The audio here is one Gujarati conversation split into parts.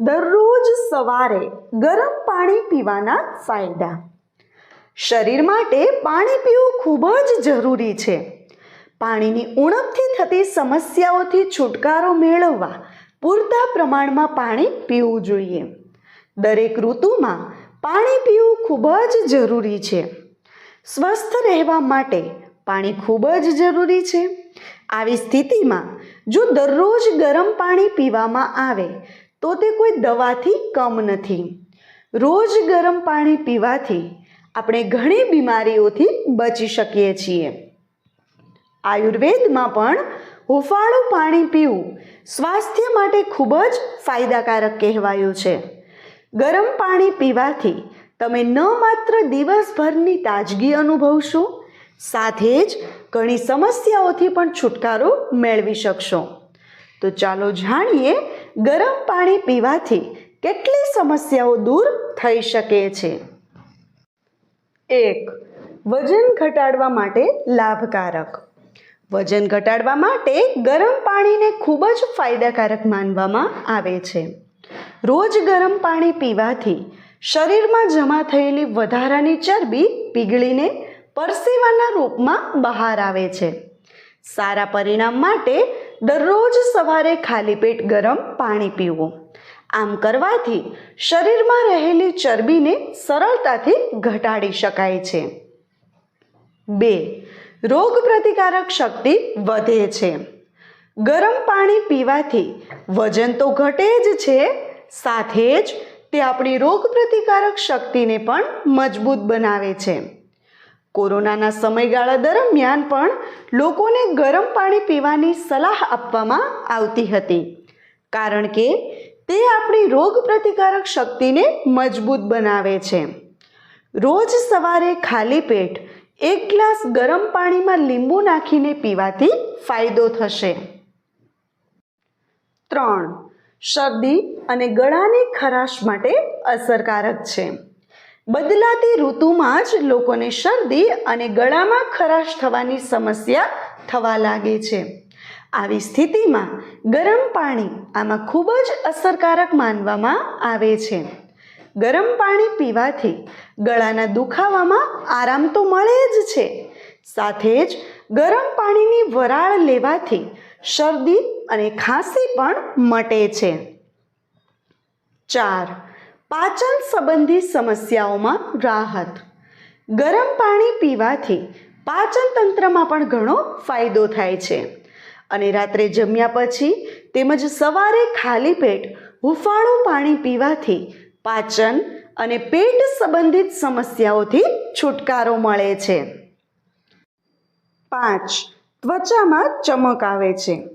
દરરોજ સવારે ગરમ પાણી પીવાના ફાયદા. શરીર માટે પાણી પીવું ખૂબ જ જરૂરી છે. પાણીની ઉણપથી થતી સમસ્યાઓથી છુટકારો મેળવવા પૂરતા પ્રમાણમાં પાણી પીવું જોઈએ. દરેક ઋતુમાં પાણી પીવું ખૂબ જ જરૂરી છે. સ્વસ્થ રહેવા માટે પાણી ખૂબ જ જરૂરી છે. આવી સ્થિતિમાં જો દરરોજ ગરમ પાણી પીવામાં આવે તો તે કોઈ દવાથી કમ નથી. રોજ ગરમ પાણી પીવાથી આપણે ઘણી બીમારીઓથી બચી શકીએ છીએ. આયુર્વેદમાં પણ હુંફાળું પાણી પીવું સ્વાસ્થ્ય માટે ખૂબ જ ફાયદાકારક કહેવાયું છે. ગરમ પાણી પીવાથી તમે ન માત્ર દિવસભરની તાજગી અનુભવશો, સાથે જ ઘણી સમસ્યાઓથી પણ છુટકારો મેળવી શકશો. તો ચાલો જાણીએ ગરમ પાણી પીવાથી કેટલી સમસ્યાઓ દૂર થઈ શકે છે? એક, વજન ઘટાડવા માટે લાભકારક. વજન ઘટાડવા માટે ગરમ પાણીને ખૂબ જ ફાયદાકારક માનવામાં આવે છે. રોજ ગરમ પાણી પીવાથી શરીરમાં જમા થયેલી વધારાની ચરબી પીગળીને પરસેવાના રૂપમાં બહાર આવે છે. સારા પરિણામ માટે દરરોજ સવારે ખાલી પેટ ગરમ પાણી પીવું. આમ કરવાથી શરીરમાં રહેલી ચરબીને સરળતાથી ઘટાડી શકાય છે. બે, રોગ પ્રતિકારક શક્તિ વધે છે. ગરમ પાણી પીવાથી વજન તો ઘટે જ છે, સાથે જ તે આપણી રોગ પ્રતિકારક શક્તિને પણ મજબૂત બનાવે છે. કોરોનાના સમયગાળા દરમિયાન પણ લોકોને ગરમ પાણી પીવાની સલાહ આપવામાં આવતી હતી. કારણ કે તે આપણી રોગ પ્રતિકારક શક્તિને મજબૂત બનાવે છે. રોજ સવારે ખાલી પેટ એક ગ્લાસ ગરમ પાણીમાં લીંબુ નાખીને પીવાથી ફાયદો થશે. ત્રણ. શરદી અને ગળાની ખરાશ માટે અસરકારક છે. બદલાતી ઋતુમાં જ લોકોને શરદી અને ગળામાં ખરાશ થવાની સમસ્યા થવા લાગે છે. આવી સ્થિતિમાં ગરમ પાણી આમાં ખૂબ જ અસરકારક માનવામાં આવે છે. ગરમ પાણી પીવાથી ગળાના દુખાવામાં આરામ તો મળે જ છે. સાથે જ ગરમ પાણીની વરાળ લેવાથી શરદી અને ખાંસી પણ મટે છે. ચાર પાચન સંબંધી સમસ્યાઓમાં રાહત. ગરમ પાણી પીવાથી પાચન તંત્રમાં પણ ઘણો ફાયદો થાય છે. અને રાત્રે જમ્યા પછી તેમજ સવારે ખાલી પેટ હુફાળું પાણી પીવાથી પાચન અને પેટ સંબંધિત સમસ્યાઓથી છુટકારો મળે છે. પાંચ. ત્વચામાં ચમક આવે છે.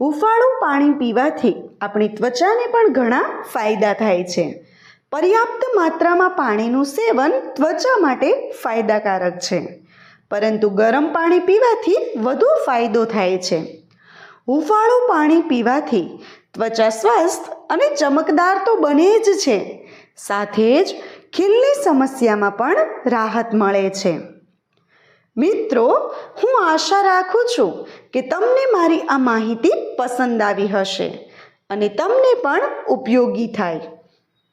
હુફાળું પાણી પીવાથી આપણી ત્વચાને પણ ઘણા ફાયદા થાય છે. પર્યાપ્ત માત્રામાં પાણીનું સેવન ત્વચા માટે ફાયદાકારક છે. પરંતુ ગરમ પાણી પીવાથી વધુ ફાયદો થાય છે. હુંફાળું પાણી પીવાથી ત્વચા સ્વસ્થ અને ચમકદાર તો બને જ છે. સાથે જ ખીલની સમસ્યામાં પણ રાહત મળે છે. મિત્રો, હું આશા રાખું છું કે તમને મારી આ માહિતી પસંદ આવી હશે અને તમને પણ ઉપયોગી થાય.